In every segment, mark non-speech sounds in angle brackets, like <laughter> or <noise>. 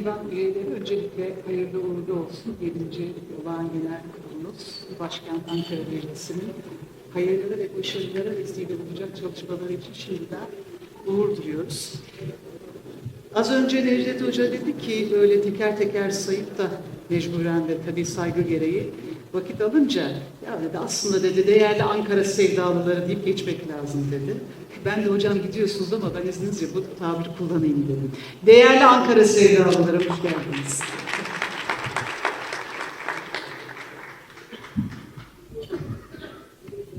Divan üyeleri öncelikle hayırlı uğurlu olsun. 7. Olağan Genel Kurulumuz Başkent Ankara Belediyesi'nin hayırlı ve başarılara vesile olacak çalışmaları için şimdiden uğur diliyoruz. Az önce Necdet Hoca dedi ki böyle teker teker sayıp da mecburen de tabii saygı gereği vakit alınca ya dedi aslında dedi değerli Ankara sevdalıları deyip geçmek lazım dedi. Ben de hocam gidiyorsunuz ama ben izninizle bu tabiri kullanayım dedim. Değerli Ankara sevdalıları hoş geldiniz.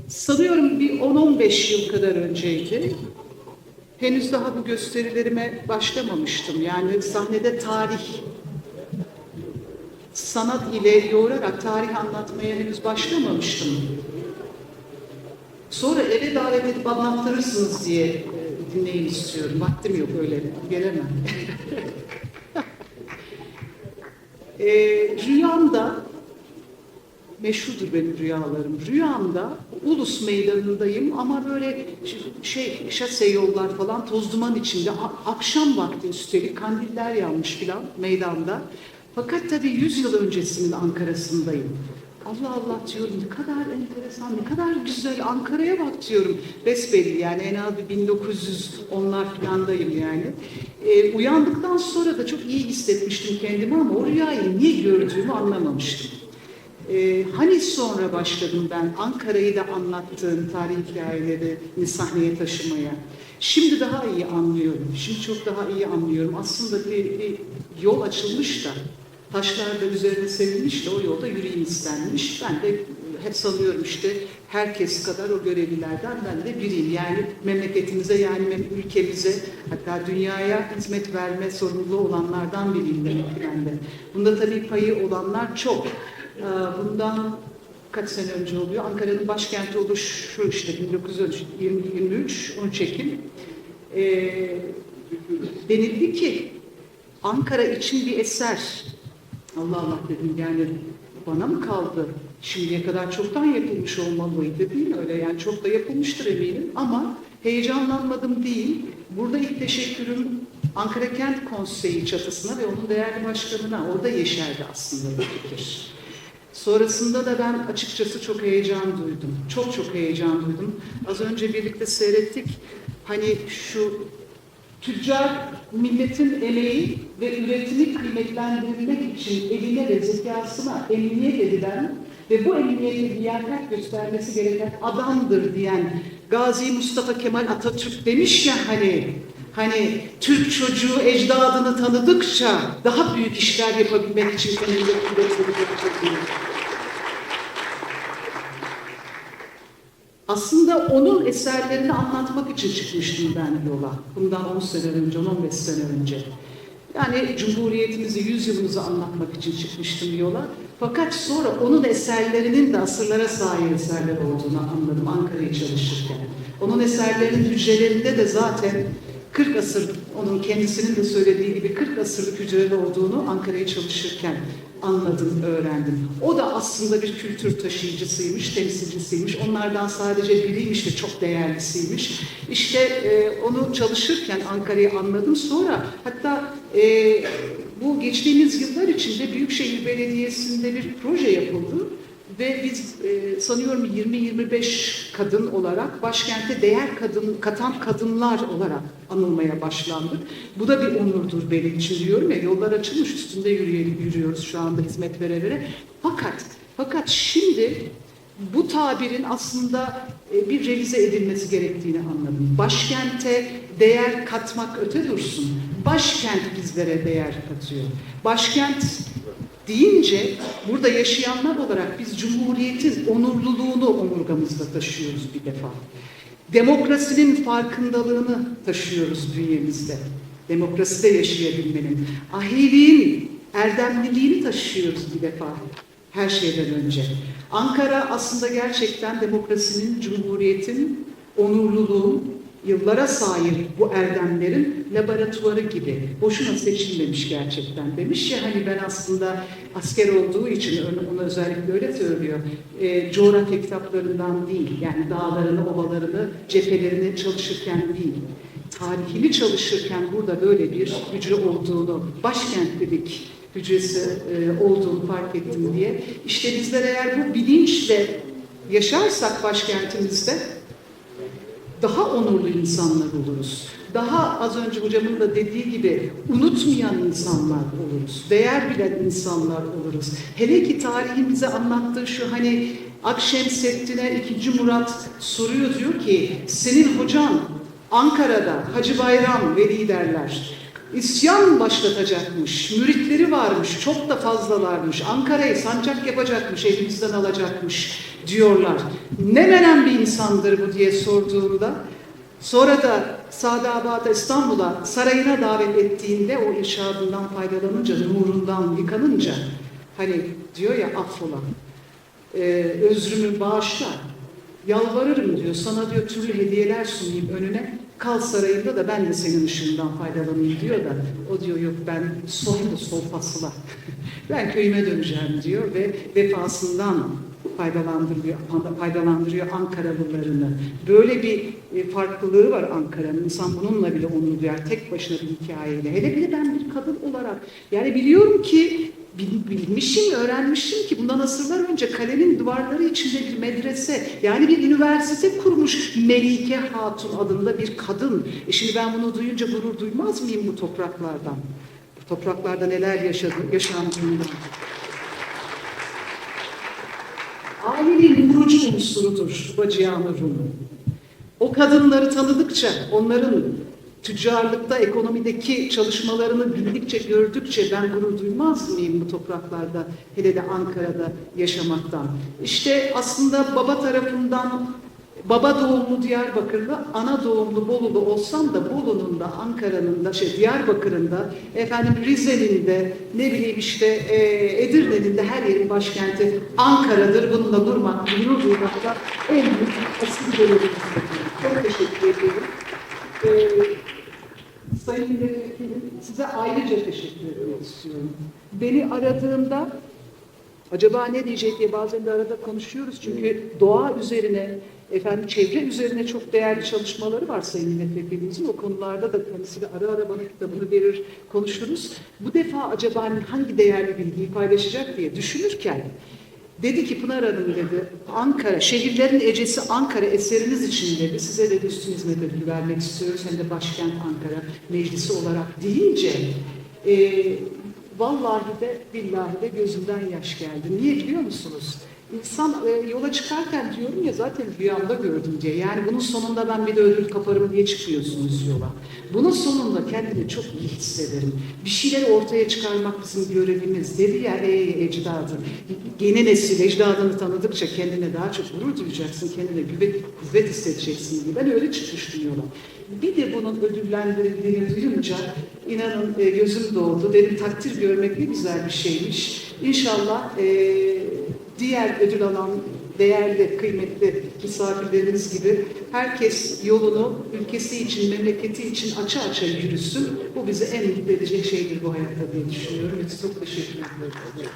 Sanıyorum bir 10-15 yıl kadar önceydi. Henüz daha bu gösterilerime başlamamıştım. Yani sahnede tarih, sanat ile yoğurarak tarih anlatmaya henüz başlamamıştım. Sonra eve davet edip anlattırırsınız diye dinleyin istiyorum. Vaktim yok öyle, gelemem. <laughs> e, rüyamda, meşhurdur benim rüyalarım. Rüyamda Ulus Meydanı'ndayım ama böyle şey şase yollar falan toz duman içinde. Akşam vakti üstelik kandiller yanmış filan meydanda. Fakat tabii 100 yıl öncesinin Ankara'sındayım. Allah Allah diyorum ne kadar enteresan, ne kadar güzel Ankara'ya bak diyorum. Besbelli yani en az bir 1910'lar filandayım yani. Ee, uyandıktan sonra da çok iyi hissetmiştim kendimi ama o rüyayı niye gördüğümü anlamamıştım. Ee, hani sonra başladım ben Ankara'yı da anlattığım tarih hikayeleri sahneye taşımaya. Şimdi daha iyi anlıyorum. Şimdi çok daha iyi anlıyorum. Aslında bir, bir yol açılmış da taşlar da üzerine serilmiş de o yolda yüreğim istenmiş. Ben de hep sanıyorum işte herkes kadar o görevlilerden ben de biriyim. Yani memleketimize yani ülkemize hatta dünyaya hizmet verme sorumluluğu olanlardan biriyim demek ben de. Bunda tabii payı olanlar çok. Ee, Bundan kaç sene önce oluyor? Ankara'nın başkenti oluşu işte 1923 13 Ekim. Ee, denildi ki Ankara için bir eser. Allah Allah dedim yani bana mı kaldı? Şimdiye kadar çoktan yapılmış olmalıydı değil mi? Öyle yani çok da yapılmıştır eminim ama heyecanlanmadım değil. Burada ilk teşekkürüm Ankara Kent Konseyi çatısına ve onun değerli başkanına orada yeşerdi aslında bu fikir. Sonrasında da ben açıkçası çok heyecan duydum. Çok çok heyecan duydum. Az önce birlikte seyrettik. Hani şu tüccar milletin emeği ve üretimi kıymetlendirilmek için eline ve zekasına emniyet edilen ve bu emniyete liyakat göstermesi gereken adamdır diyen Gazi Mustafa Kemal Atatürk demiş ya hani Hani Türk çocuğu ecdadını tanıdıkça daha büyük işler yapabilmek için kendini kuvvetlenecektir. Aslında onun eserlerini anlatmak için çıkmıştım ben yola. Bundan 10 sene önce, 15 sene önce. Yani Cumhuriyetimizi, yüzyılımızı anlatmak için çıkmıştım yola. Fakat sonra onun eserlerinin de asırlara sahip eserler olduğunu anladım Ankara'yı çalışırken. Onun eserlerinin hücrelerinde de zaten 40 asır, onun kendisinin de söylediği gibi 40 asırlık hücreli olduğunu Ankara'ya çalışırken anladım, öğrendim. O da aslında bir kültür taşıyıcısıymış, temsilcisiymiş. Onlardan sadece biriymiş ve çok değerlisiymiş. İşte e, onu çalışırken Ankara'yı anladım. Sonra hatta e, bu geçtiğimiz yıllar içinde Büyükşehir Belediyesi'nde bir proje yapıldı. Ve biz e, sanıyorum 20-25 kadın olarak başkente değer kadın katan kadınlar olarak anılmaya başlandık. Bu da bir onurdur benim için diyorum ya yollar açılmış üstünde yürüyelim, yürüyoruz şu anda hizmet vere vere. Fakat fakat şimdi bu tabirin aslında e, bir revize edilmesi gerektiğini anladım. Başkente değer katmak öte dursun. Başkent bizlere değer katıyor. Başkent deyince burada yaşayanlar olarak biz Cumhuriyet'in onurluluğunu omurgamızda taşıyoruz bir defa. Demokrasinin farkındalığını taşıyoruz bünyemizde. Demokraside yaşayabilmenin, ahiliğin, erdemliliğini taşıyoruz bir defa her şeyden önce. Ankara aslında gerçekten demokrasinin, cumhuriyetin, onurluluğun, yıllara sahip bu erdemlerin laboratuvarı gibi. Boşuna seçilmemiş gerçekten demiş ya hani ben aslında asker olduğu için onu özellikle öyle söylüyor. E, coğrafya kitaplarından değil yani dağlarını, ovalarını, cephelerini çalışırken değil. tarihini çalışırken burada böyle bir hücre olduğunu, başkent dedik hücresi e, olduğunu fark ettim diye. İşte bizler eğer bu bilinçle yaşarsak başkentimizde daha onurlu insanlar oluruz. Daha az önce hocamın da dediği gibi unutmayan insanlar oluruz. Değer bilen insanlar oluruz. Hele ki tarihin bize anlattığı şu hani Akşemseddin'e 2. Murat soruyor diyor ki senin hocan Ankara'da Hacı Bayram ve liderler isyan başlatacakmış, müritleri varmış, çok da fazlalarmış, Ankara'yı sancak yapacakmış, elimizden alacakmış diyorlar. Ne menen bir insandır bu diye sorduğumda, sonra da Sadabat'a İstanbul'a sarayına davet ettiğinde o irşadından faydalanınca, nurundan yıkanınca, hani diyor ya affola, e, özrümü bağışla, yalvarırım diyor, sana diyor türlü hediyeler sunayım önüne, kal sarayında da ben de senin ışığından faydalanayım diyor da, o diyor yok ben sonunda solfasıla, <laughs> ben köyüme döneceğim diyor ve vefasından faydalandırıyor, faydalandırıyor Ankaralılarını. Böyle bir e, farklılığı var Ankara'nın. İnsan bununla bile onur duyar. Tek başına bir hikayeyle. Hele bir de ben bir kadın olarak yani biliyorum ki bil- bilmişim, öğrenmişim ki bundan asırlar önce kalenin duvarları içinde bir medrese, yani bir üniversite kurmuş Melike Hatun adında bir kadın. E şimdi ben bunu duyunca gurur duymaz mıyım bu topraklardan? Bu topraklarda neler yaşadı, yaşandığından. Ailenin kurucu unsurudur Bacıyanı Rum. O kadınları tanıdıkça, onların tüccarlıkta, ekonomideki çalışmalarını bildikçe, gördükçe ben gurur duymaz mıyım bu topraklarda, hele de Ankara'da yaşamaktan? İşte aslında baba tarafından, baba doğumlu Diyarbakırlı, ana doğumlu Bolulu olsam da Bolu'nun da, Ankara'nın da, şey Diyarbakır'ın da, efendim Rize'nin de, ne bileyim işte e, Edirne'nin de her yerin başkenti Ankara'dır. Bununla durmak, gurur duymak da en büyük asil görevimiz. Çok teşekkür ediyorum. Ee, Sayın Milletvekilim, size ayrıca teşekkür etmek istiyorum. Beni aradığında acaba ne diyecek diye bazen de arada konuşuyoruz. Çünkü doğa üzerine, efendim çevre üzerine çok değerli çalışmaları var Sayın Milletvekilimizin. O konularda da kendisi de ara ara bana kitabını verir, konuşuruz. Bu defa acaba hangi değerli bilgiyi paylaşacak diye düşünürken Dedi ki Pınar Hanım dedi, Ankara, şehirlerin ecesi Ankara eseriniz için dedi, size dedi üstün hizmet ödülü vermek istiyoruz hem de başkent Ankara meclisi olarak deyince e, vallahi de billahi de gözümden yaş geldi. Niye biliyor musunuz? İnsan e, yola çıkarken diyorum ya zaten rüyamda gördüm diye. Yani bunun sonunda ben bir de ödül kaparım diye çıkıyorsunuz yola. Bunun sonunda kendimi çok iyi hissederim. Bir şeyleri ortaya çıkarmak bizim görevimiz. Dedi ya ey ecdadı. Yeni nesil ecdadını tanıdıkça kendine daha çok gurur duyacaksın. Kendine güven, kuvvet hissedeceksin diye. Ben öyle çıkmıştım yola. Bir de bunun ödüllendirildiğini duyunca inanın e, gözüm doldu. Dedim takdir görmek ne güzel bir şeymiş. İnşallah e, diğer ödül alan değerli, kıymetli misafirlerimiz gibi herkes yolunu ülkesi için, memleketi için açı açı yürüsün. Bu bizi en mutlu edecek şeydir bu hayatta diye düşünüyorum. Çok teşekkür ederim.